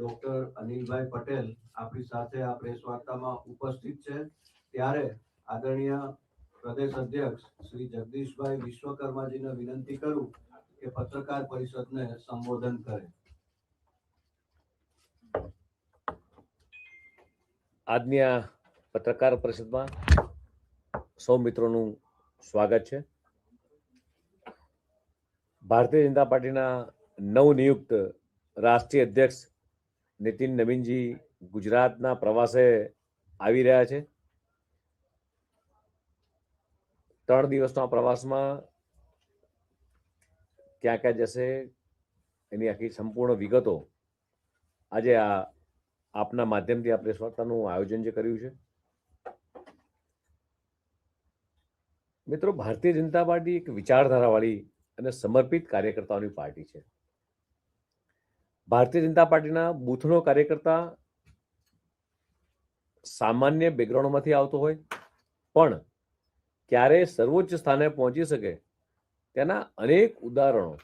Doctor અનિલભાઈ પટેલ આપણી સાથે આ પ્રેસ વાર્તામાં ઉપસ્થિત છે. ત્યારે આદરણીય પ્રદેશ અધ્યક્ષ શ્રી જગદીશભાઈ વિશ્વકર્માજીને વિનંતી કરું કે પત્રકાર પરિષદને સંબોધન કરે. આજની આ પત્રકાર પરિષદમાં સૌ મિત્રોનું સ્વાગત છે. ભારતીય જનતા પાર્ટીના નવનિયુક્ત રાષ્ટ્રીય અધ્યક્ષ નીતિન નવીનજી ગુજરાતના પ્રવાસે આવી રહ્યા છે. ત્રણ દિવસના પ્રવાસમાં ક્યાં ક્યાં જશે એની આખી સંપૂર્ણ વિગતો આજે આ આપના માધ્યમથી આપણે પ્રેસ આયોજન જે કર્યું છે. મિત્રો, ભારતીય જનતા પાર્ટી એક વિચારધારાવાળી અને સમર્પિત કાર્યકર્તાઓની પાર્ટી છે. ભારતીય જનતા પાર્ટીના બૂથનો કાર્યકર્તા સામાન્ય બેકગ્રાઉન્ડમાંથી આવતો હોય, પણ ક્યારે સર્વોચ્ચ સ્થાને પહોંચી શકે તેના અનેક ઉદાહરણો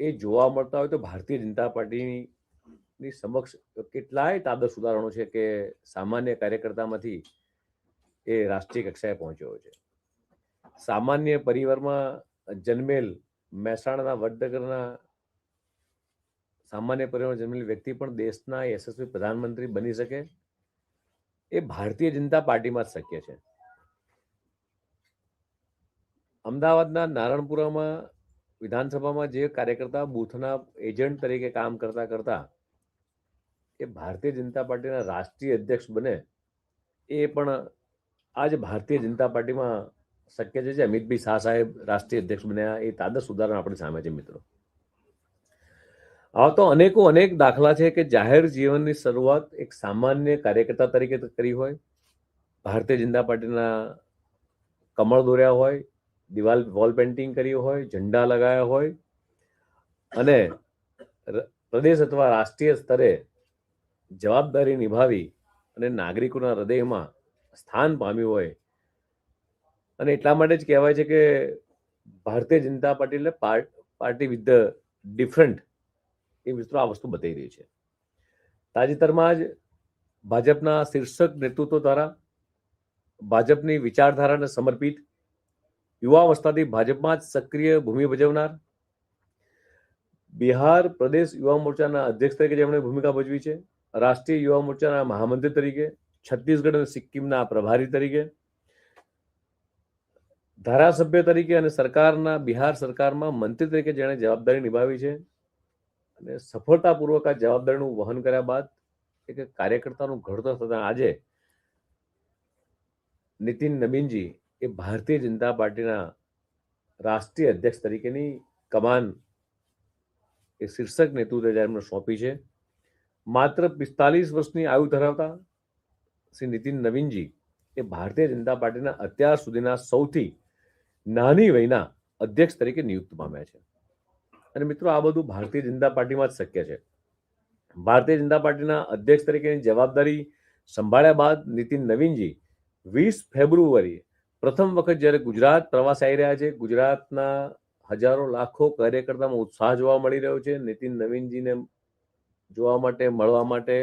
એ જોવા મળતા હોય તો ભારતીય જનતા પાર્ટીની સમક્ષ કેટલાય તાદર્શ ઉદાહરણો છે કે સામાન્ય કાર્યકર્તામાંથી એ રાષ્ટ્રીય કક્ષાએ પહોંચ્યો છે. સામાન્ય પરિવારમાં જન્મેલ મહેસાણાના વડનગરના સામાન્ય પરિવારમાં જન્મેલ વ્યક્તિ પણ દેશના યશસ્વી પ્રધાનમંત્રી બની શકે એ ભારતીય જનતા પાર્ટીમાં જ શક્ય છે. અમદાવાદના નારણપુરામાં વિધાનસભામાં જે કાર્યકર્તા બૂથના એજન્ટ તરીકે કામ કરતા કરતા એ ભારતીય જનતા પાર્ટીના રાષ્ટ્રીય અધ્યક્ષ બને એ પણ આજ ભારતીય જનતા પાર્ટીમાં શક્ય છે જે અમિતભાઈ શાહ સાહેબ રાષ્ટ્રીય અધ્યક્ષ બન્યા એ તાદસ ઉદાહરણ આપણી સામે છે મિત્રો. આવા તો અનેકો અનેક દાખલા છે કે જાહેર જીવનની શરૂઆત એક સામાન્ય કાર્યકર્તા તરીકે કરી હોય. ભારતીય જનતા પાર્ટીના કમળ દોર્યા હોય, દિવાલ વોલ પેઇન્ટિંગ કરી હોય, ઝંડા લગાવ્યા હોય અને પ્રદેશ અથવા રાષ્ટ્રીય સ્તરે જવાબદારી નિભાવી અને નાગરિકોના હૃદયમાં સ્થાન પામ્યું હોય. અને એટલા માટે જ કહેવાય છે કે ભારતીય જનતા પાર્ટી એટલે પાર્ટી વિથ ધ ડિફરન્ટ એ મિત્રો આ વસ્તુ બતાવી રહી છે. તાજેતરમાં જ ભાજપના શીર્ષક નેતૃત્વ દ્વારા ભાજપની વિચારધારાને સમર્પિત યુવાવસ્થાથી ભાજપમાં જ સક્રિય ભૂમિ ભજવનાર બિહાર પ્રદેશ યુવા મોરચાના અધ્યક્ષ તરીકે જેમણે ભૂમિકા ભજવી છે, રાષ્ટ્રીય યુવા મોરચાના મહામંત્રી તરીકે, છત્તીસગઢ અને સિક્કિમના પ્રભારી તરીકે, ધારાસભ્ય તરીકે અને સરકારના બિહાર સરકારમાં મંત્રી તરીકે જેણે જવાબદારી નિભાવી છે અને સફળતાપૂર્વક આ જવાબદારીનું વહન કર્યા બાદ એક કાર્યકર્તાનું ઘડતર થતા આજે નીતિન નબીનજી એ ભારતીય જનતા પાર્ટીના રાષ્ટ્રીય અધ્યક્ષ તરીકેની કમાન એ શીર્ષક નેતૃત્વ એમને સોંપી છે. માત્ર પિસ્તાલીસ વર્ષની આયુ ધરાવતા શ્રી નીતિન નવીનજી એ ભારતીય જનતા પાર્ટીના અત્યાર સુધીના સૌથી નાની વયના અધ્યક્ષ તરીકે નિયુક્ત પામ્યા છે. અને મિત્રો, આ બધું ભારતીય જનતા પાર્ટીમાં જ શક્ય છે. ભારતીય જનતા પાર્ટીના અધ્યક્ષ તરીકેની જવાબદારી સંભાળ્યા બાદ નીતિન નવીનજી વીસ ફેબ્રુઆરી પ્રથમ વખત જ્યારે ગુજરાત પ્રવાસ આવી રહ્યા છે, ગુજરાતના હજારો લાખો કાર્યકર્તામાં ઉત્સાહ જોવા મળી રહ્યો છે. નીતિન નવીનજીને જોવા માટે, મળવા માટે,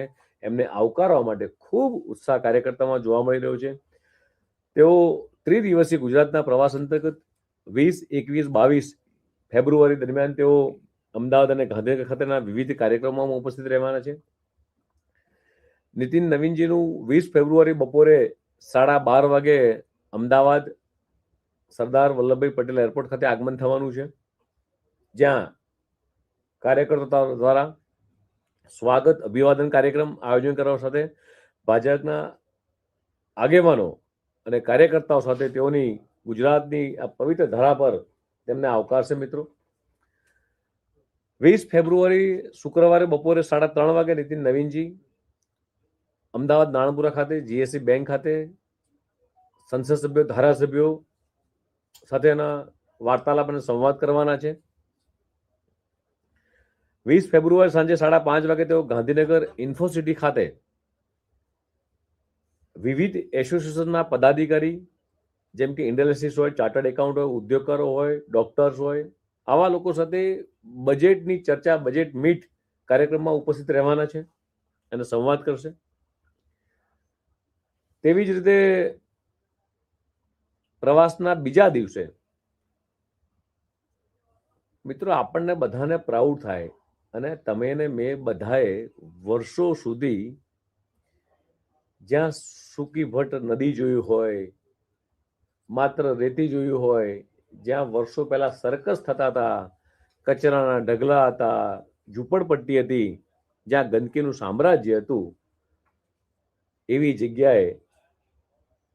એમને આવકારવા માટે ખૂબ ઉત્સાહ કાર્યકર્તામાં જોવા મળી રહ્યો છે. તેઓ ત્રિદિવસીય ગુજરાતના પ્રવાસ અંતર્ગત વીસ, એકવીસ, બાવીસ ફેબ્રુઆરી દરમિયાન તેઓ અમદાવાદ અને ગાંધીનગર ખાતેના વિવિધ કાર્યક્રમોમાં ઉપસ્થિત રહેવાના છે. નીતિન નવીનજીનું વીસ ફેબ્રુઆરી બપોરે સાડા બાર વાગે અમદાવાદ સરદાર વલ્લભભાઈ પટેલ એરપોર્ટ ખાતે આગમન થવાનું છે. જ્યાં કાર્યકર્તાઓ દ્વારા સ્વાગત અભિવાદન કાર્યક્રમ આયોજન કરવા સાથે ભાજપના આગેવાનો અને કાર્યકર્તાઓ સાથે તેઓની ગુજરાતની આ પવિત્ર ધરા પર તેમને આવકારશે મિત્રો. વીસ ફેબ્રુઆરી શુક્રવારે બપોરે સાડા ત્રણ વાગે નીતિન નવીનજી, અમદાવાદ નાણપુરા ખાતે, જીએસસી બેંક ખાતે સંસદ સભ્યો, ધારાસભ્યો સાથેના વાર્તાલાપ અને સંવાદ કરવાના છે. વીસ ફેબ્રુઆરી સાંજે સાડા પાંચ વાગે તેઓ ગાંધીનગર ઇન્ફોસિટી ખાતે વિવિધ એસોસિએશનના પદાધિકારી જેમ કે ઇન્ડસ્ટ્રીઝ હોય, ચાર્ટર્ડ એકાઉન્ટ હોય, ઉદ્યોગકારો હોય, ડોક્ટર્સ હોય, આવા લોકો સાથે બજેટની ચર્ચા, બજેટ મીટ કાર્યક્રમમાં ઉપસ્થિત રહેવાના છે અને સંવાદ કરશે. તેવી જ રીતે પ્રવાસના બીજા દિવસે મિત્રો આપણને બધાને પ્રાઉડ થાય અને તમે ને મેં બધાએ વર્ષો સુધી જ્યાં સુકી ભટ્ટ નદી જોયું હોય માત્ર રેતી જોયું હોય, જ્યાં વર્ષો પહેલા સર્કસ થતા હતા, કચરાના ઢગલા હતા, ઝૂંપડપટ્ટી હતી, જ્યાં ગંદકીનું સામ્રાજ્ય હતું, એવી જગ્યાએ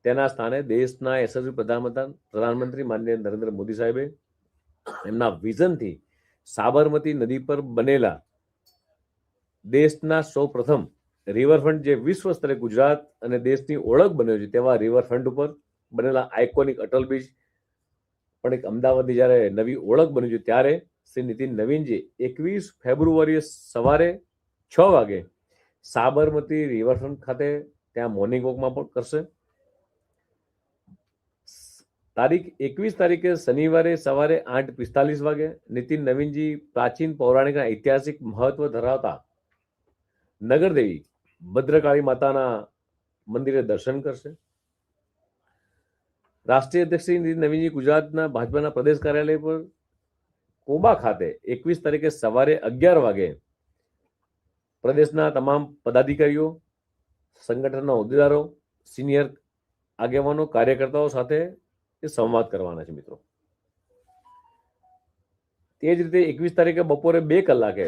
તેના સ્થાને દેશના યશસ્વી પ્રધાનમંત્રી પ્રધાનમંત્રી માનનીય નરેન્દ્ર મોદી સાહેબે. એમના વિઝનથી સાબરમતી નદી પર બનેલા દેશના સૌ પ્રથમ રિવરફ્રન્ટ જે વિશ્વ સ્તરે ગુજરાત અને દેશની ઓળખ બન્યો છે, તેવા રિવરફ્રન્ટ ઉપર બનેલા આઇકોનિક અટલ બ્રિજ પણ એક અમદાવાદની જ્યારે નવી ઓળખ બની છે, ત્યારે શ્રી નીતિન નવીનજી એકવીસ ફેબ્રુઆરીએ સવારે છ વાગે સાબરમતી રિવરફ્રન્ટ ખાતે ત્યાં મોર્નિંગ વોકમાં પણ કરશે. તારીખ એકવીસ તારીખે શનિવારે સવારે આઠ પિસ્તાલીસ વાગે નીતિન નવીનજી પ્રાચીન પૌરાણિક ઐતિહાસિક મહત્વ ધરાવતા નગરદેવી ભદ્રકાળી માતાના મંદિરે દર્શન કરશે. રાષ્ટ્રીય અધ્યક્ષ શ્રી નવીનજી ગુજરાતના ભાજપાના પ્રદેશ કાર્યાલય પર કોબા ખાતે એકવીસ તારીખે સવારે અગિયાર વાગે પ્રદેશના તમામ પદાધિકારીઓ, સંગઠનના હોદ્દેદારો, સિનિયર આગેવાનો, કાર્યકર્તાઓ સાથે એ સંવાદ કરવાના છે મિત્રો. તે જ રીતે એકવીસ તારીખે બપોરે બે કલાકે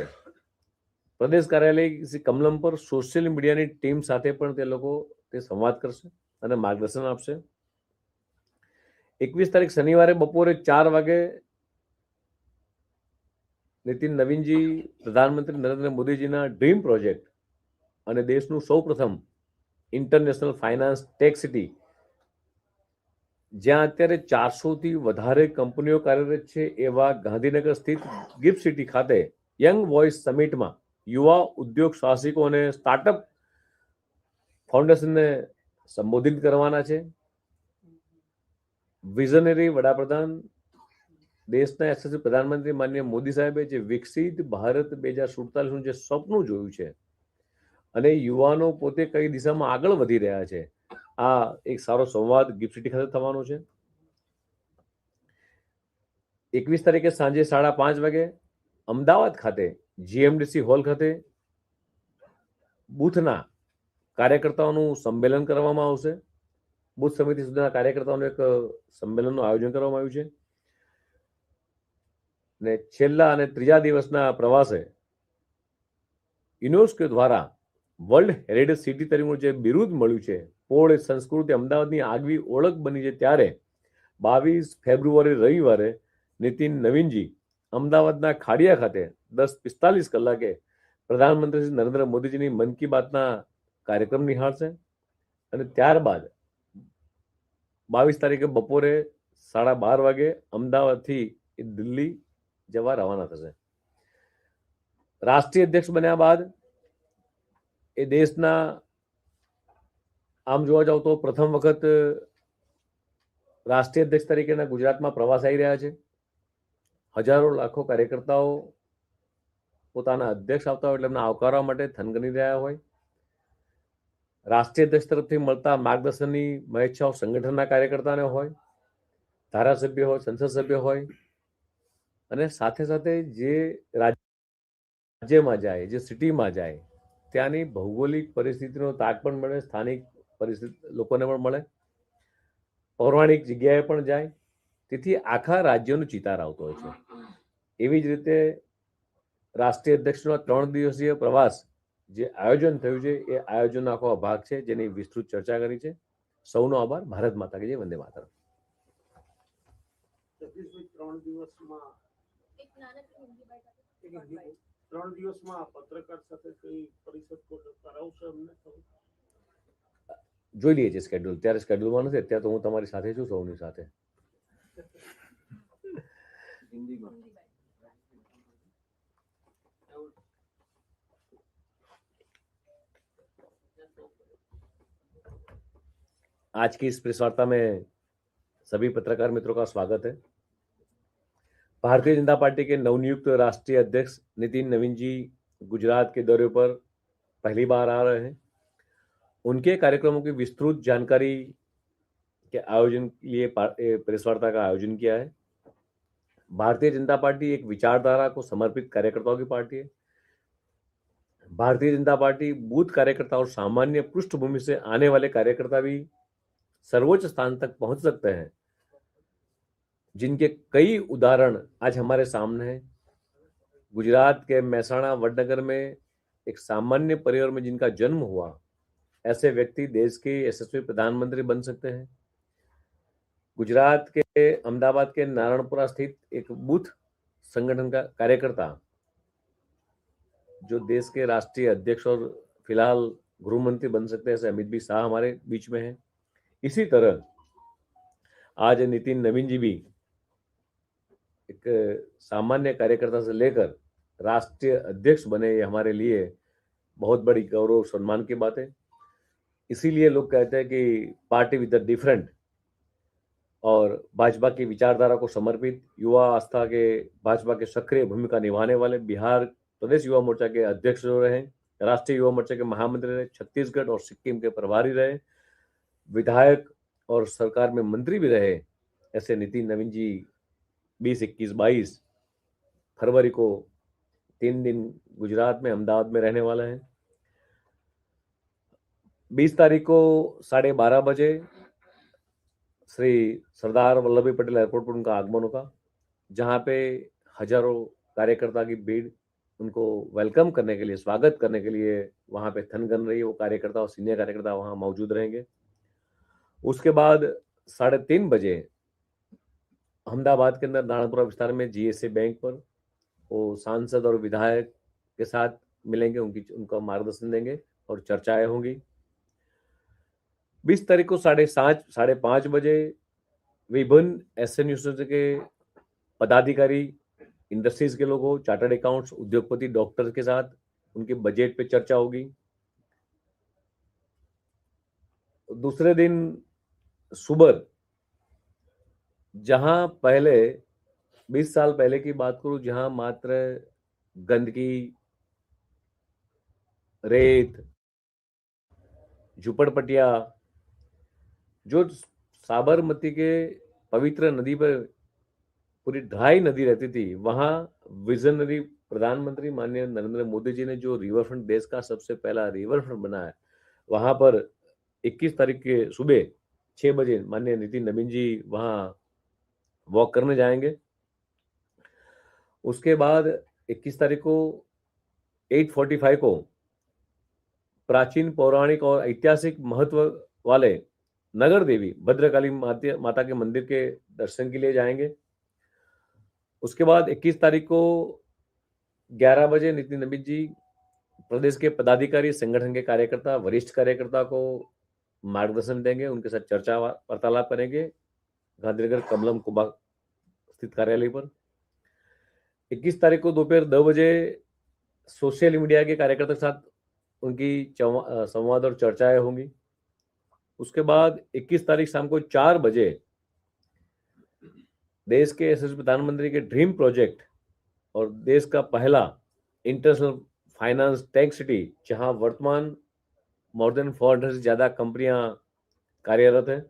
પ્રદેશ કાર્યાલય શ્રી કમલમ પર સોશિયલ મીડિયાની ટીમ સાથે પણ તે લોકો તે સંવાદ કરશે અને માર્ગદર્શન આપશે. એકવીસ તારીખ શનિવારે બપોરે ચાર વાગે નીતિન નવીનજી, પ્રધાનમંત્રી નરેન્દ્ર મોદીજીના ડ્રીમ પ્રોજેક્ટ અને દેશનું સૌપ્રથમ ઇન્ટરનેશનલ ફાઇનાન્સ ટેક સિટી, જ્યાં અત્યારે ચારસોથી વધારે કંપનીઓ કાર્યરત છે, એવા ગાંધીનગર સ્થિત ગિફ્ટ સિટી ખાતે યંગ વોઇસ સમિટમાં યુવા ઉદ્યોગ સાહસિકો અને સ્ટાર્ટઅપ ફાઉન્ડેશનને સંબોધિત કરવાના છે. વિઝનરી વડાપ્રધાન, દેશના યશસ્વી પ્રધાનમંત્રી માનનીય મોદી સાહેબે જે વિકસિત ભારત બે હજાર સુડતાલીસનું જે સપનું જોયું છે અને યુવાનો પોતે કઈ દિશામાં આગળ વધી રહ્યા છે, આ એક સારો સંવાદ ગિફ્ટ સિટી ખાતે થવાનો છે. એકવીસ તારીખે સાંજે સાડા પાંચ વાગે અમદાવાદ ખાતે જીએમડીસી હોલ ખાતે બુથના કાર્યકર્તાઓનું સંમેલન કરવામાં આવશે. બુથ સમિતિ સુધીના કાર્યકર્તાઓનું એક સંમેલનનું આયોજન કરવામાં આવ્યું છે. ને છેલ્લા અને ત્રીજા દિવસના પ્રવાસે યુનેસ્કો દ્વારા વર્લ્ડ હેરિટેજ સિટી તરીકેનું જે બિરુદ મળ્યું છે, પોળ સંસ્કૃતિ અમદાવાદની આગવી ઓળખ બની છે ત્યારે બાવીસ ફેબ્રુઆરી રવિવારે નીતિન નવીનજી અમદાવાદના ખાડિયા ખાતે દસ પિસ્તાલીસ કલાકે પ્રધાનમંત્રી શ્રી નરેન્દ્ર મોદીજીની મન કી બાતના કાર્યક્રમ નિહાળશે. અને ત્યારબાદ બાવીસ તારીખે બપોરે સાડા બાર વાગે અમદાવાદથી એ દિલ્હી જવા રવાના થશે. રાષ્ટ્રીય અધ્યક્ષ બન્યા બાદ એ દેશના આમ જોવા જાવ તો પ્રથમ વખત રાષ્ટ્રીય અધ્યક્ષ તરીકેના ગુજરાતમાં પ્રવાસ આવી રહ્યા છે. હજારો લાખો કાર્યકર્તાઓ પોતાના અધ્યક્ષ આવતા હોય એટલે એમને આવકારવા માટે થનગની રહ્યા હોય. રાષ્ટ્રીય અધ્યક્ષ તરફથી મળતા માર્ગદર્શનની મહેચ્છાઓ સંગઠનના કાર્યકર્તાને હોય, ધારાસભ્ય હોય, સંસદ સભ્ય હોય અને સાથે સાથે જે રાજ્યમાં જાય, જે સિટીમાં જાય, ત્યાંની ભૌગોલિક પરિસ્થિતિનો તાક પણ મળે, સ્થાનિક પરિસ્થિતિ, લોકોને પણ મળે. પૌરાણિક જગ્યાએ પણ જાય. તેથી આખા રાજ્યનું ચિતાર આવતો હોય છે. એવી જ રીતે રાષ્ટ્રીય અધ્યક્ષનો ત્રણ દિવસીય પ્રવાસ જે આયોજન થયું છે એ આયોજનનો આખો ભાગ છે જેની વિસ્તૃત ચર્ચા કરી છે. સૌનો આભાર. ભારત માતા કે જય. વંદે માતરમ. ત્રણ દિવસમાં ત્રણ દિવસમાં પત્રકાર સાથે કઈ પરિષદ કરાવશો ખબર? જોઈ લઈએ છીએ સ્કેડ્યુલ ત્યારે સ્કેડ્યુલમાં નથી. અત્યારે તો હું તમારી સાથે છું સૌની સાથે. હિન્દીમાં. आज की इस प्रेस वार्ता में सभी पत्रकार मित्रों का स्वागत है। भारतीय जनता पार्टी के नवनियुक्त राष्ट्रीय अध्यक्ष नितिन नवीन जी गुजरात के दौरे पर पहली बार आ रहे हैं। उनके कार्यक्रमों की विस्तृत जानकारी के आयोजन के लिए प्रेस वार्ता का आयोजन किया है। भारतीय जनता पार्टी एक विचारधारा को समर्पित कार्यकर्ताओं की पार्टी है। भारतीय जनता पार्टी बूथ कार्यकर्ता और सामान्य पृष्ठभूमि से आने वाले कार्यकर्ता भी सर्वोच्च स्थान तक पहुँच सकते हैं। जिनके कई उदाहरण आज हमारे सामने हैं। गुजरात के महसाणा वडनगर में एक सामान्य परिवार में जिनका जन्म हुआ, ऐसे व्यक्ति देश के यशस्वी प्रधानमंत्री बन सकते हैं। गुजरात के अहमदाबाद के नारायणपुरा स्थित एक बूथ संगठन का कार्यकर्ता, जो देश के राष्ट्रीय अध्यक्ष और फ़िलहाल गृह मंत्री बन सकते हैं, ऐसे अमित भी शाह हमारे बीच में हैं। इसी तरह आज नितिन नवीन जी भी एक सामान्य कार्यकर्ता से लेकर राष्ट्रीय अध्यक्ष बने ये हमारे लिए बहुत बड़ी गौरव सम्मान की बात है। इसीलिए लोग कहते हैं कि पार्टी विद डिफरेंट और भाजपा की विचारधारा को समर्पित युवा आस्था के भाजपा के सक्रिय भूमिका निभाने वाले बिहार प्रदेश युवा मोर्चा के अध्यक्ष रहे, राष्ट्रीय युवा मोर्चा के महामंत्री रहे, छत्तीसगढ़ और सिक्किम के प्रभारी रहे विधायक और सरकार में मंत्री भी रहे, ऐसे नितिन नवीन जी बीस, इक्कीस, बाईस फरवरी को तीन दिन गुजरात में अहमदाबाद में रहने वाला है। बीस तारीख को साढ़े बारह बजे श्री सरदार वल्लभ भाई पटेल एयरपोर्ट पर उनका आगमन होगा, जहाँ पे हज़ारों कार्यकर्ता की भीड़ उनको वेलकम करने के लिए, स्वागत करने के लिए वहाँ पे थन गन रही है वो कार्यकर्ता और सीनियर कार्यकर्ता वहाँ मौजूद रहेंगे। उसके बाद साढ़े तीन बजे अहमदाबाद के अंदर नारायणपुरा विस्तार में जीएसए बैंक पर वो सांसद और विधायक के साथ मिलेंगे, उनकी, उनका मार्गदर्शन देंगे और चर्चाएँ होंगी। बीस तारीख को साढ़े सात, साढ़े पाँच बजे विभिन्न एस एन के पदाधिकारी, इंडस्ट्रीज़ के लोगों, चार्टर्ड अकाउंट्स, उद्योगपति, डॉक्टर के साथ उनके बजट पे चर्चा होगी। दूसरे दिन सुबह जहाँ पहले 20 साल पहले की बात करूँ, जहाँ मात्र गंदगी, रेत झुपड़पटिया जो साबरमती के पवित्र नदी पर पूरी ढाई नदी रहती थी, वहाँ विजनरी प्रधानमंत्री माननीय नरेंद्र मोदी जी ने जो रिवर फ्रंट देश का सबसे पहला रिवर फ्रंट बनाया वहाँ पर 21 तारीख के सुबह छह बजे, माननीय नितिन नवीन जी वहाँ वॉक करने जाएँगे। उसके बाद 21 तारीख को 8:45 को प्राचीन पौराणिक और ऐतिहासिक महत्व वाले नगर देवी भद्रकाली माता के मंदिर के दर्शन के लिए जाएँगे। उसके बाद 21 तारीख को 11 बजे नितिन नवीन जी प्रदेश के पदाधिकारी, संगठन के कार्यकर्ता, वरिष्ठ कार्यकर्ता को मार्गदर्शन देंगे, उनके साथ चर्चा वार्तालाप करेंगे, गांधीनगर कमलम कुबा स्थित कार्यालय पर। 21 तारीख को दोपहर दो बजे सोशल मीडिया के कार्यकर्ता के साथ उनकी संवाद और चर्चाएँ होंगी। उसके बाद 21 तारीख शाम को चार बजे देश के यशस्वी प्रधानमंत्री के ड्रीम प्रोजेक्ट और देश का पहला इंटरनेशनल फाइनेंस टैंक सिटी, जहाँ वर्तमान मोर देन फोर हंड्रेड से ज़्यादा कंपनियाँ कार्यरत हैं।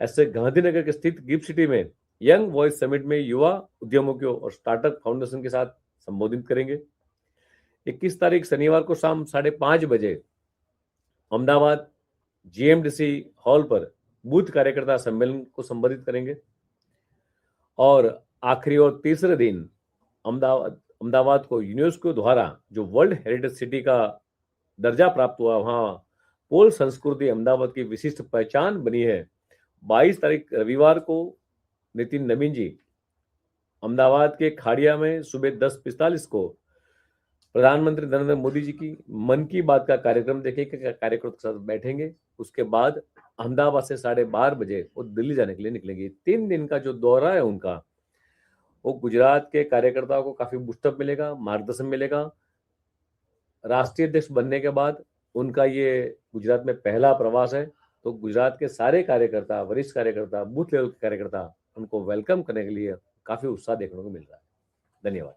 ऐसे गांधीनगर के स्थित गिफ्ट सिटी में यंग वॉइस समिट में युवा उद्यमों और स्टार्टअप फाउंडेशन के साथ संबोधित करेंगे। 21 तारीख शनिवार को शाम साढ़े पाँच बजे अहमदाबाद जीएमडीसी हॉल पर बूथ कार्यकर्ता सम्मेलन को संबोधित करेंगे और आखिरी और तीसरे दिन अहमदाबाद अहमदाबाद को यूनेस्को द्वारा जो वर्ल्ड हेरिटेज सिटी का दर्जा प्राप्त हुआ, वहाँ पोल संस्कृति अहमदाबाद की विशिष्ट पहचान बनी है। 22 तारीख रविवार को नितिन नवीन जी अहमदाबाद के खाड़िया में सुबह दस पिस्तालीस को प्रधानमंत्री नरेंद्र मोदी जी की मन की बात का कार्यक्रम देखेंगे कार्यक्रम के साथ बैठेंगे। उसके बाद अहमदाबाद से साढ़े बारह बजे वो दिल्ली जाने के लिए निकलेंगे। तीन दिन का जो दौरा है उनका, वो गुजरात के कार्यकर्ताओं को काफ़ी बुस्टअप मिलेगा, मार्गदर्शन मिलेगा। राष्ट्रीय अध्यक्ष बनने के बाद उनका ये गुजरात में पहला प्रवास है तो गुजरात के सारे कार्यकर्ता वरिष्ठ कार्यकर्ता बूथ लेवल के कार्यकर्ता उनको वेलकम करने के लिए काफी उत्साह देखने को मिल रहा है धन्यवाद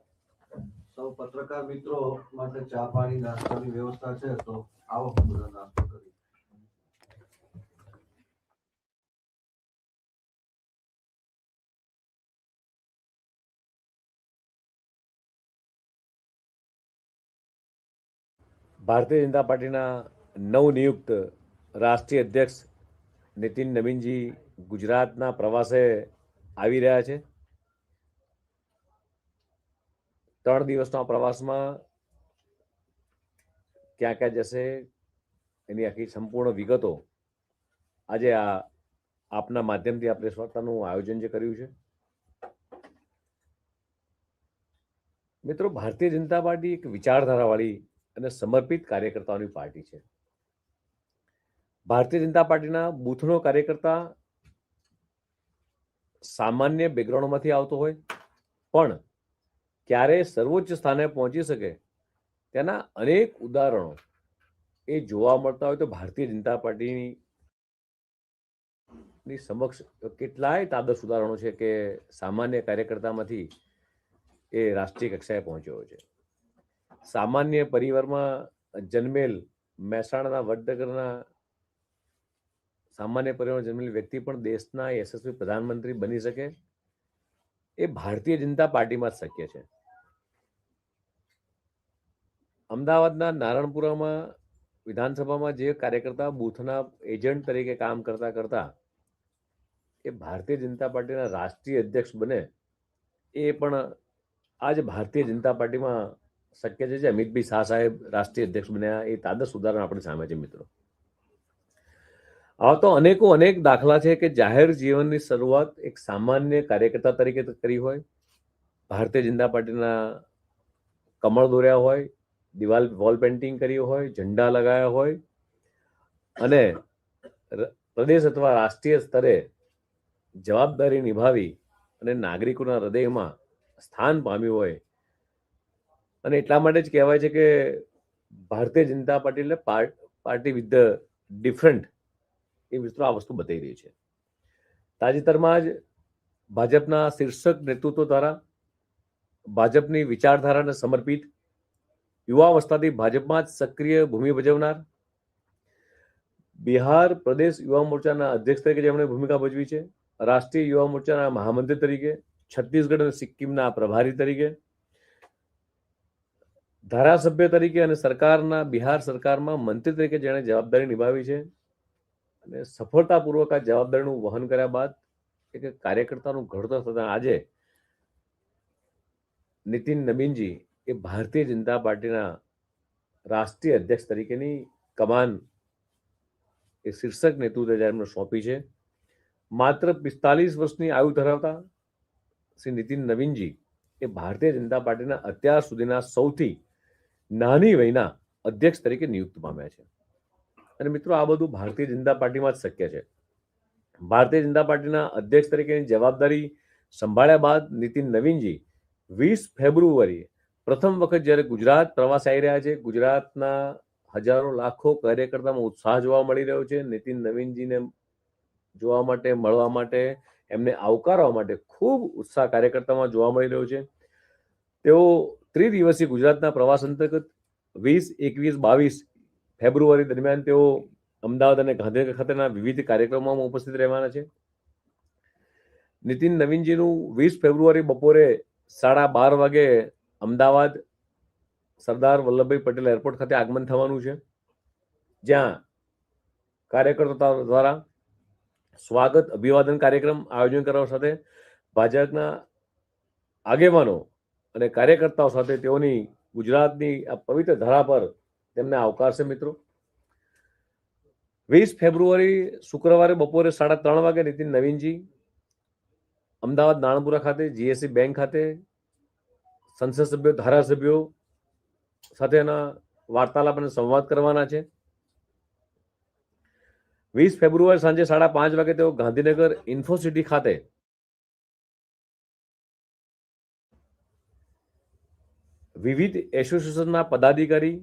સૌ પત્રકાર મિત્રો માટે ચા પાણી નાસ્તાની વ્યવસ્થા છે તો આવો બધા નાસ્તો કરી ભારતીય જનતા પાર્ટીના નવનિયુક્ત રાષ્ટ્રીય અધ્યક્ષ નીતિન નવીનજી ગુજરાતના પ્રવાસે આવી રહ્યા છે. ત્રણ દિવસના પ્રવાસમાં ક્યાં ક્યાં જશે એની આખી સંપૂર્ણ વિગતો આજે આ આપના માધ્યમથી આ પ્રેસ આયોજન જે કર્યું છે. મિત્રો, ભારતીય જનતા પાર્ટી એક વિચારધારાવાળી અને સમર્પિત કાર્યકર્તાઓની પાર્ટી છે. ભારતીય જનતા પાર્ટીના બૂથનો કાર્યકર્તા સામાન્ય બેકગ્રાઉન્ડમાંથી આવતો હોય, પણ ક્યારે સર્વોચ્ચ સ્થાને પહોંચી શકે તેના અનેક ઉદાહરણો એ જોવા મળતા હોય તો ભારતીય જનતા પાર્ટીની સમક્ષ કેટલાય તાદર્શ ઉદાહરણો છે કે સામાન્ય કાર્યકર્તામાંથી એ રાષ્ટ્રીય કક્ષાએ પહોંચ્યો છે. સામાન્ય પરિવારમાં જન્મેલ મહેસાણાના વડનગરના સામાન્ય પરિવારમાં જન્મેલ વ્યક્તિ પણ દેશના યશસ્વી પ્રધાનમંત્રી બની શકે એ ભારતીય જનતા પાર્ટીમાં જ શક્ય છે. અમદાવાદના નારણપુરામાં વિધાનસભામાં જે કાર્યકર્તા બૂથના એજન્ટ તરીકે કામ કરતા કરતા એ ભારતીય જનતા પાર્ટીના રાષ્ટ્રીય અધ્યક્ષ બને એ પણ આજ ભારતીય જનતા પાર્ટીમાં શક્ય છે જે અમિતભાઈ શાહ સાહેબ રાષ્ટ્રીય અધ્યક્ષ બન્યા, એ તાદસ ઉદાહરણ આપણી સામે છે મિત્રો. આવા તો અનેકો અનેક દાખલા છે કે જાહેર જીવનની શરૂઆત એક સામાન્ય કાર્યકર્તા તરીકે કરી હોય. ભારતીય જનતા પાર્ટીના કમળ દોર્યા હોય, દિવાલ, વોલ પેઇન્ટિંગ કરી હોય, ઝંડા લગાવ્યા હોય અને પ્રદેશ અથવા રાષ્ટ્રીય સ્તરે જવાબદારી નિભાવી અને નાગરિકોના હૃદયમાં સ્થાન પામ્યું હોય અને એટલા માટે જ કહેવાય છે કે ભારતીય જનતા પાર્ટી એટલે પાર્ટી વિથ ધ ડિફરન્ટ એ મિત્રો આ વસ્તુ બતાવી રહી છે. તાજેતરમાં જ ભાજપના શીર્ષક નેતૃત્વ દ્વારા ભાજપની વિચારધારાને સમર્પિત યુવાવસ્થાથી ભાજપમાં જ સક્રિય ભૂમિ ભજવનાર બિહાર પ્રદેશ યુવા મોરચાના અધ્યક્ષ તરીકે જેમણે ભૂમિકા ભજવી છે, રાષ્ટ્રીય યુવા મોરચાના મહામંત્રી તરીકે, છત્તીસગઢ અને સિક્કિમના પ્રભારી તરીકે ધારાસભ્ય તરીકે અને સરકારના, બિહાર સરકારમાં મંત્રી તરીકે જેણે જવાબદારી નિભાવી છે અને સફળતાપૂર્વક આ જવાબદારીનું વહન કર્યા બાદ એક કાર્યકર્તાનું ઘડતર થતા આજે નીતિન નવીનજી એ ભારતીય જનતા પાર્ટીના રાષ્ટ્રીય અધ્યક્ષ તરીકેની કમાન એ શીર્ષક નેતૃત્વ જ્યારે એમને સોંપી છે. માત્ર પિસ્તાલીસ વર્ષની આયુ ધરાવતા શ્રી નીતિન નવીનજી એ ભારતીય જનતા પાર્ટીના અત્યાર સુધીના સૌથી નાની વયના અધ્યક્ષ તરીકે નિયુક્ત પામ્યા છે. અને મિત્રો, આ બધું ભારતીય જનતા પાર્ટીમાં જ શક્ય છે. ભારતીય જનતા પાર્ટીના અધ્યક્ષ તરીકેની જવાબદારી સંભાળ્યા બાદ નીતિન નવીનજી વીસ ફેબ્રુઆરીએ પ્રથમ વખત જ્યારે ગુજરાત પ્રવાસ આવી રહ્યા છે, ગુજરાતના હજારો લાખો કાર્યકર્તામાં ઉત્સાહ જોવા મળી રહ્યો છે. નીતિન નવીનજીને જોવા માટે, મળવા માટે, એમને આવકારવા માટે ખૂબ ઉત્સાહ કાર્યકર્તામાં જોવા મળી રહ્યો છે. તેઓ ત્રિદિવસીય ગુજરાતના પ્રવાસ અંતર્ગત વીસ, એકવીસ, બાવીસ ફેબ્રુઆરી દરમિયાન તેઓ અમદાવાદ અને ગાંધીનગર ખાતેના વિવિધ કાર્યક્રમોમાં ઉપસ્થિત રહેવાના છે. નીતિન નવીનજીનું વીસ ફેબ્રુઆરી બપોરે સાડા બાર વાગે અમદાવાદ સરદાર વલ્લભભાઈ પટેલ એરપોર્ટ ખાતે આગમન થવાનું છે. જ્યાં કાર્યકર્તાઓ દ્વારા સ્વાગત અભિવાદન કાર્યક્રમ આયોજન કરવા સાથે ભાજપના આગેવાનો અને કાર્યકર્તાઓ સાથે તેઓની ગુજરાતની આ પવિત્ર ધરા પર તેમને આવકારશે મિત્રો. વીસ ફેબ્રુઆરી શુક્રવારે બપોરે સાડા ત્રણ વાગે નીતિન નવીનજી, અમદાવાદ નાણપુરા ખાતે, જીએસસી બેંક ખાતે સંસદ સભ્યો, ધારાસભ્યો સાથેના વાર્તાલાપ અને સંવાદ કરવાના છે. વીસ ફેબ્રુઆરી સાંજે સાડા પાંચ વાગે તેઓ ગાંધીનગર ઇન્ફોસિટી ખાતે વિવિધ એસોસિએશનના પદાધિકારી,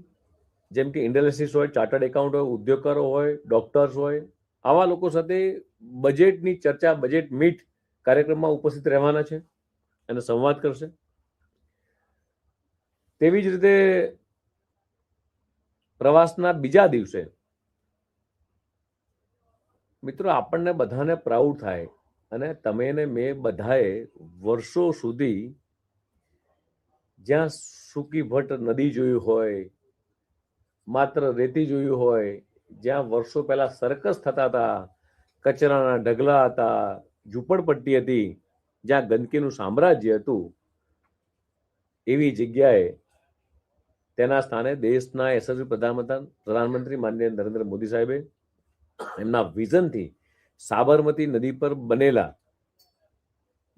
જેમ કે ઇન્ડસ્ટ્રીસ હોય, ચાર્ટર્ડ એકાઉન્ટ હોય, ઉદ્યોગકારો હોય, ડોક્ટર્સ હોય, આવા લોકો સાથે બજેટની ચર્ચા, બજેટ મીટ કાર્યક્રમમાં ઉપસ્થિત રહેવાના છે અને સંવાદ કરશે. તેવી જ રીતે પ્રવાસના બીજા દિવસે મિત્રો આપણને બધાને પ્રાઉડ થાય અને તમે ને મેં બધાએ વર્ષો સુધી જ્યાં સૂકી ભટ્ટ નદી જોયું હોય, માત્ર રેતી જોયું હોય, જ્યાં વર્ષો પહેલા સર્કસ થતા હતા, કચરાના ઢગલા હતા, ઝૂંપડપટ્ટી હતી, જ્યાં ગંદકીનું સામ્રાજ્ય હતું, એવી જગ્યાએ તેના સ્થાને દેશના યશસ્વી પ્રધાનમંત્રી પ્રધાનમંત્રી માનનીય નરેન્દ્ર મોદી સાહેબે એમના વિઝનથી સાબરમતી નદી પર બનેલા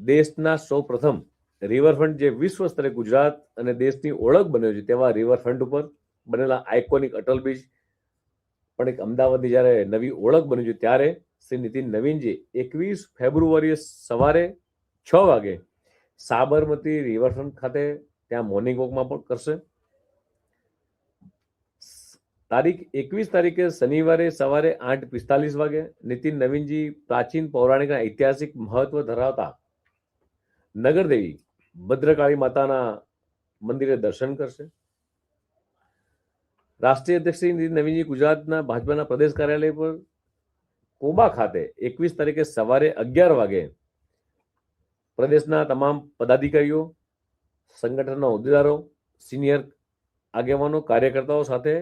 દેશના સૌ પ્રથમ રિવરફ્રન્ટ જે વિશ્વ સ્તરે ગુજરાત અને દેશની ઓળખ બન્યો છે તેવા રિવરફ્રન્ટ ઉપર બનેલા આઇકોનિક અટલ બ્રિજ પણ એક અમદાવાદની જ્યારે નવી ઓળખ બની છે, ત્યારે શ્રી નીતિન નવીનજી એકવીસ ફેબ્રુઆરીએ સવારે છ વાગે સાબરમતી રિવરફ્રન્ટ ખાતે ત્યાં મોર્નિંગ વોકમાં પણ કરશે. તારીખ એકવીસ તારીખે શનિવારે સવારે આઠ પિસ્તાલીસ વાગે નીતિન નવીનજી પ્રાચીન પૌરાણિક ઐતિહાસિક મહત્વ ધરાવતા નગરદેવી ભદ્રકાળી માતાના મંદિરે દર્શન કરશે. રાષ્ટ્રીય અધ્યક્ષ શ્રી નવીનજી ગુજરાતના ભાજપાના પ્રદેશ કાર્યાલય પર કોબા ખાતે એકવીસ તારીખે સવારે અગિયાર વાગે પ્રદેશના તમામ પદાધિકારીઓ, સંગઠનના હોદ્દેદારો, સિનિયર આગેવાનો, કાર્યકર્તાઓ સાથે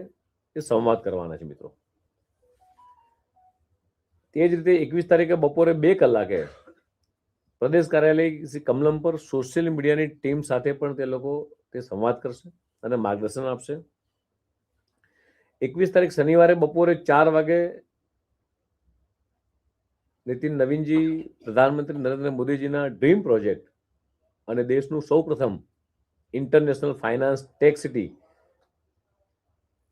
એ સંવાદ કરવાના છે મિત્રો. તે જ રીતે એકવીસ તારીખે બપોરે બે કલાકે પ્રદેશ કાર્યાલય શ્રી કમલમ પર સોશિયલ મીડિયાની ટીમ સાથે પણ તે લોકો તે સંવાદ કરશે અને માર્ગદર્શન આપશે. એકવીસ તારીખ શનિવારે બપોરે ચાર વાગે નીતિન નવીનજી, પ્રધાનમંત્રી નરેન્દ્ર મોદીજીના ડ્રીમ પ્રોજેક્ટ અને દેશનું સૌ પ્રથમ ઇન્ટરનેશનલ ફાઇનાન્સ ટેક સિટી,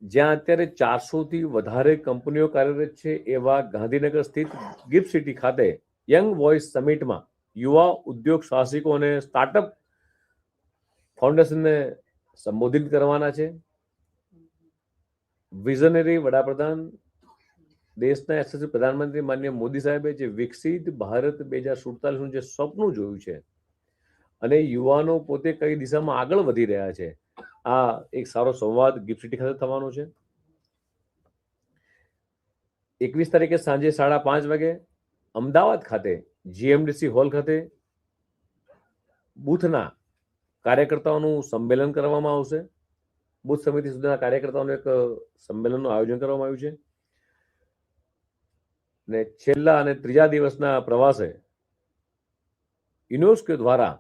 જ્યાં અત્યારે ચારસોથી વધારે કંપનીઓ કાર્યરત છે, એવા ગાંધીનગર સ્થિત ગિફ્ટ સિટી ખાતે યંગ વોઇસ સમિટમાં યુવા ઉદ્યોગ સાહસિકો અને સ્ટાર્ટઅપ ફાઉન્ડેશનને સંબોધિત કરવાના છે. વિઝનરી વડાપ્રધાન દેશના યશસ્વી પ્રધાનમંત્રી માન્ય મોદી સાહેબે જે વિકસિત ભારત બે હજાર સુડતાલીસનું જે સપનું જોયું છે અને યુવાનો પોતે કઈ દિશામાં આગળ વધી રહ્યા છે, આ એક સારો સંવાદ ગિફ્ટ સિટી ખાતે થવાનો છે. એકવીસ તારીખે સાંજે સાડા પાંચ વાગે અમદાવાદ ખાતે જીએમડીસી હોલ ખાતે બૂથના કાર્યકર્તાઓનું સંમેલન કરવામાં આવશે. બુથ સમિતિ સુધીના કાર્યકર્તાઓનું એક સંમેલનનું આયોજન કરવામાં આવ્યું છે. ને છેલ્લા અને ત્રીજા દિવસના પ્રવાસે યુનેસ્કો દ્વારા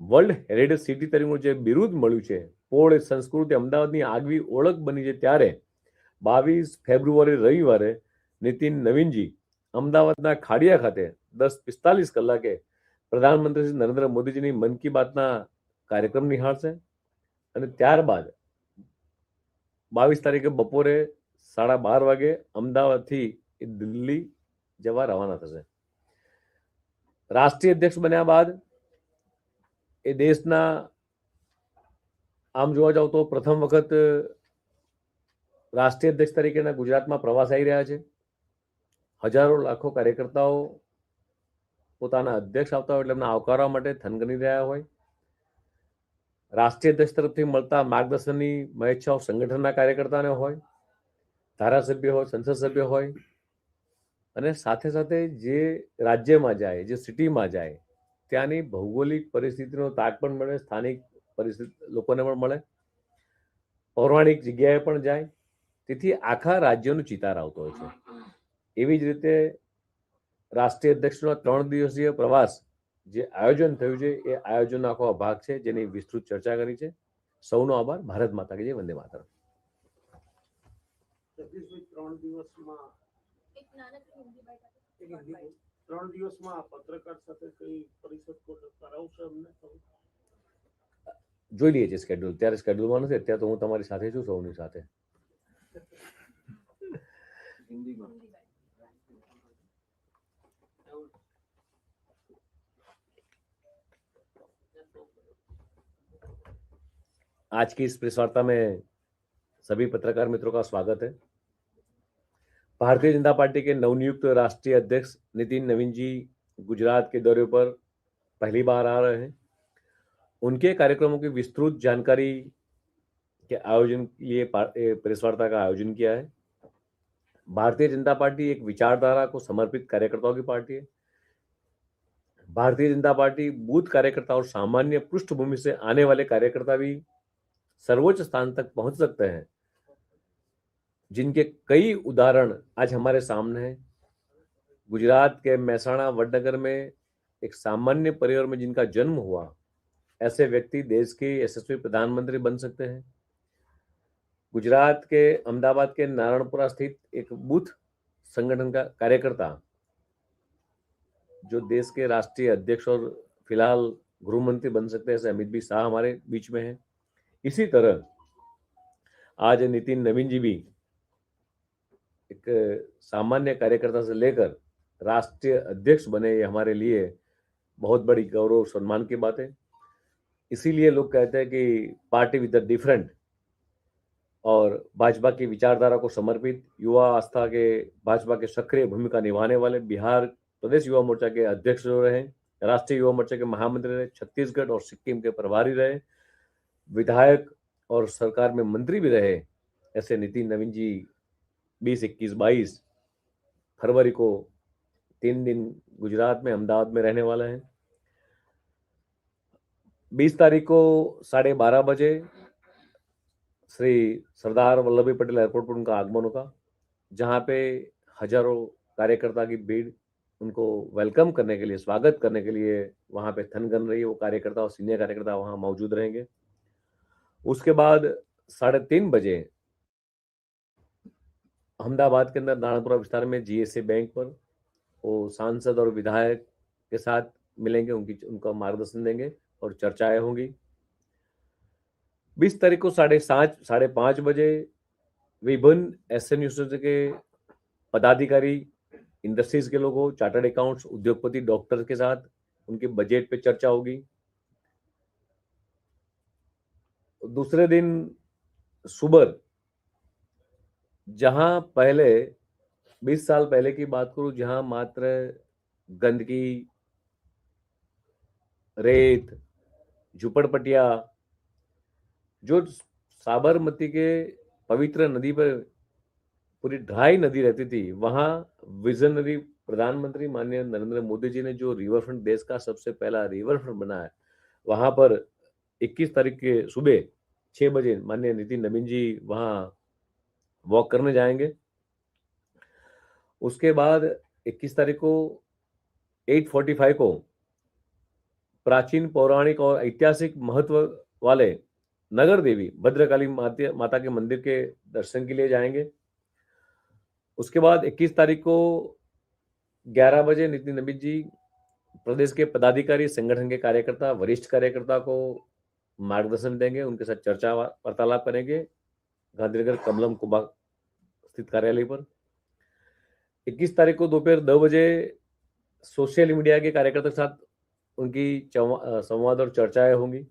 વર્લ્ડ હેરિટેજ સિટી તરીકેનું જે બિરુદ મળ્યું છે, પોળ સંસ્કૃતિ અમદાવાદની આગવી ઓળખ બની છે ત્યારે બાવીસ ફેબ્રુઆરી રવિવારે નીતિન નવીનજી અમદાવાદના ખાડિયા ખાતે દસ પિસ્તાલીસ કલાકે પ્રધાનમંત્રી શ્રી નરેન્દ્ર મોદીજીની મન કી બાતના કાર્યક્રમ નિહાળશે અને ત્યારબાદ બાવીસ તારીખે બપોરે સાડા બાર વાગે અમદાવાદથી એ દિલ્હી જવા રવાના થશે. રાષ્ટ્રીય અધ્યક્ષ બન્યા બાદ એ દેશના આમ જોવા જાવ તો પ્રથમ વખત રાષ્ટ્રીય અધ્યક્ષ તરીકેના ગુજરાતમાં પ્રવાસ આવી રહ્યા છે. હજારો લાખો કાર્યકર્તાઓ પોતાના અધ્યક્ષ આવતા હોય એટલે એમને આવકારવા માટે થનગની રહ્યા હોય. રાષ્ટ્રીય અધ્યક્ષ તરફથી મળતા માર્ગદર્શનની મહેચ્છાઓ સંગઠનના કાર્યકર્તાને હોય ધારાસભ્ય હોય સંસદ સભ્ય હોય અને સાથે સાથે જે રાજ્યમાં જાય જે સિટીમાં જાય ત્યાંની ભૌગોલિક પરિસ્થિતિનો તાક પણ મળે સ્થાનિક પરિસ્થિતિ લોકોને પણ મળે. પૌરાણિક જગ્યાએ પણ જાય. તેથી આખા રાજ્યનું ચિતાર આવતો હોય છે. એવી જ રીતે રાષ્ટ્રીય અધ્યક્ષનો ત્રણ દિવસીય પ્રવાસ જે આયોજન થયું છે એ આયોજનનો આખો ભાગ છે જેની વિસ્તૃત ચર્ચા કરી છે. સૌનો આભાર. ભારત માતા કે જય. વંદે માતરમ. ત્રણ દિવસમાં એક નાનકડી હિન્દી બાઈટ આપી એક હિન્દી ત્રણ દિવસમાં પત્રકાર સાથે કઈ પરિષદ કરાવશે અમને જોઈ લઈએ છીએ સ્કેડ્યુલ ત્યારે સ્કેડ્યુલમાં નથી અત્યારે તો હું તમારી સાથે છું સૌની સાથે. હિન્દીમાં. आज की इस प्रेस वार्ता में सभी पत्रकार मित्रों का स्वागत है। भारतीय जनता पार्टी के नवनियुक्त राष्ट्रीय अध्यक्ष नितिन नवीन जी गुजरात के दौरे पर पहली बार आ रहे हैं। उनके कार्यक्रमों की विस्तृत जानकारी के आयोजन के लिए प्रेस वार्ता का आयोजन किया है। भारतीय जनता पार्टी एक विचारधारा को समर्पित कार्यकर्ताओं की पार्टी है। भारतीय जनता पार्टी बूथ कार्यकर्ता और सामान्य पृष्ठभूमि से आने वाले कार्यकर्ता भी सर्वोच्च स्थान तक पहुँच सकते हैं। जिनके कई उदाहरण आज हमारे सामने हैं। गुजरात के महसाणा वडनगर में एक सामान्य परिवार में जिनका जन्म हुआ, ऐसे व्यक्ति देश के यशस्वी प्रधानमंत्री बन सकते हैं। गुजरात के अहमदाबाद के नारायणपुरा स्थित एक बूथ संगठन का कार्यकर्ता, जो देश के राष्ट्रीय अध्यक्ष और फ़िलहाल गृह मंत्री बन सकते हैं, ऐसे अमित भी शाह हमारे बीच में हैं। इसी तरह आज नितिन नवीन जी भी एक सामान्य कार्यकर्ता से लेकर राष्ट्रीय अध्यक्ष बने ये हमारे लिए बहुत बड़ी गौरव सम्मान की बात है। इसीलिए लोग कहते हैं कि पार्टी विद डिफरेंट और भाजपा की विचारधारा को समर्पित युवा आस्था के भाजपा के सक्रिय भूमिका निभाने वाले बिहार प्रदेश युवा मोर्चा के अध्यक्ष रहे, राष्ट्रीय युवा मोर्चा के महामंत्री रहे, छत्तीसगढ़ और सिक्किम के प्रभारी रहे विधायक और सरकार में मंत्री भी रहे, ऐसे नितिन नवीन जी बीस, इक्कीस, बाईस फरवरी को तीन दिन गुजरात में अहमदाबाद में रहने वाला है। बीस तारीख को साढ़े बारह बजे श्री सरदार वल्लभ भाई पटेल एयरपोर्ट पर उनका आगमन होगा, जहाँ पे हज़ारों कार्यकर्ता की भीड़ उनको वेलकम करने के लिए, स्वागत करने के लिए वहाँ पे थन गन रही है, वो कार्यकर्ता और सीनियर कार्यकर्ता वहाँ मौजूद रहेंगे। उसके बाद साढ़े तीन बजे अहमदाबाद के अंदर नारायणपुरा विस्तार में जीएसए बैंक पर वो सांसद और विधायक के साथ मिलेंगे, उनकी, उनका मार्गदर्शन देंगे और चर्चाएँ होंगी। बीस तारीख को साढ़े सात, साढ़े पाँच बजे विभिन्न एस एन के पदाधिकारी इंडस्ट्रीज़ के लोगों चार्टर्ड अकाउंट्स उद्योगपति डॉक्टर के साथ उनके बजट पे चर्चा होगी। दूसरे दिन सुबह, जहाँ पहले 20 साल पहले की बात करूँ, जहाँ मात्र गंदगी, रेत झुपड़पटिया जो साबरमती के पवित्र नदी पर पूरी ड्राई नदी रहती थी, वहाँ विजनरी प्रधानमंत्री माननीय नरेंद्र मोदी जी ने जो रिवर फ्रंट देश का सबसे पहला रिवर फ्रंट बनाया वहाँ पर 21 तारीख के सुबह छह बजे, माननीय नितिन नवीन जी वहाँ वॉक करने जाएँगे। उसके बाद 21 तारीख को 8:45 को प्राचीन पौराणिक और ऐतिहासिक महत्व वाले नगर देवी भद्रकाली माता के मंदिर के दर्शन के लिए जाएँगे। उसके बाद 21 तारीख को 11 बजे नितिन नबीन जी प्रदेश के पदाधिकारी, संगठन के कार्यकर्ता, वरिष्ठ कार्यकर्ता को मार्गदर्शन देंगे, उनके साथ चर्चा वार्तालाप करेंगे, गांधीनगर कमलम कुबा स्थित कार्यालय पर। 21 तारीख को दोपहर दो बजे सोशल मीडिया के कार्यकर्ता के साथ उनकी संवाद और चर्चाएँ होंगी।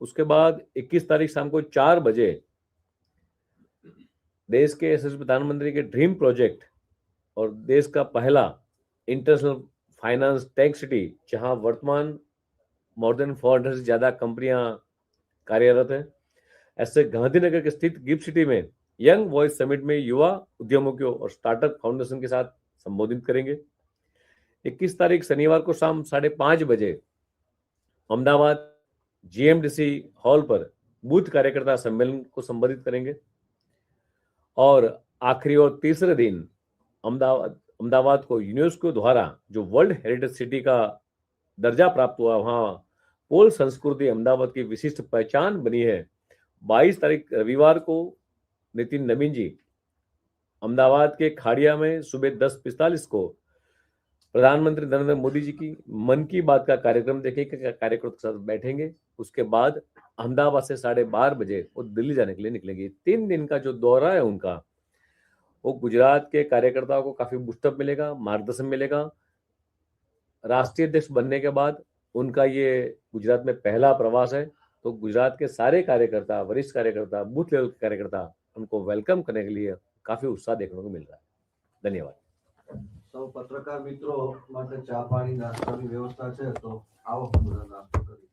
उसके बाद 21 तारीख शाम को चार बजे देश के यशस्वी प्रधानमंत्री के ड्रीम प्रोजेक्ट और देश का पहला इंटरनेशनल फाइनेंस टेक सिटी, जहाँ वर्तमान मोर देन फोर हंड्रेड से ज़्यादा कंपनियाँ कार्यरत हैं। ऐसे गांधीनगर के स्थित गिफ्ट सिटी में यंग वॉइस समिट में युवा उद्यमों और स्टार्टअप फाउंडेशन के साथ संबोधित करेंगे। 21 तारीख शनिवार को शाम साढ़े पाँच बजे अहमदाबाद जीएमडीसी हॉल पर बूथ कार्यकर्ता सम्मेलन को संबोधित करेंगे और आखिरी और तीसरे दिन अहमदाबाद अहमदाबाद को यूनेस्को द्वारा जो वर्ल्ड हेरिटेज सिटी का दर्जा प्राप्त हुआ। वहाँ पोल संस्कृति अहमदाबाद की विशिष्ट पहचान बनी है। 22 तारीख रविवार को नितिन नवीन जी अहमदाबाद के खाड़िया में सुबह दस पिस्तालीस को प्रधानमंत्री नरेंद्र मोदी जी की मन की बात का कार्यक्रम देखेंगे कार्यक्रम के साथ बैठेंगे। उसके बाद अहमदाबाद से साढ़े बारह बजे वो दिल्ली जाने के लिए निकलेंगे। तीन दिन का जो दौरा है उनका, वो गुजरात के कार्यकर्ताओं को काफ़ी बुस्टअप मिलेगा, मार्गदर्शन मिलेगा। राष्ट्रीय अध्यक्ष बनने के बाद उनका ये गुजरात में पहला प्रवास है तो गुजरात के सारे कार्यकर्ता वरिष्ठ कार्यकर्ता बूथ लेवल के कार्यकर्ता उनको वेलकम करने के लिए काफी उत्साह देखने को मिल रहा है धन्यवाद સૌ પત્રકાર મિત્રો માટે ચા પાણી નાસ્તાની વ્યવસ્થા છે તો આવો બધા નાસ્તો કરી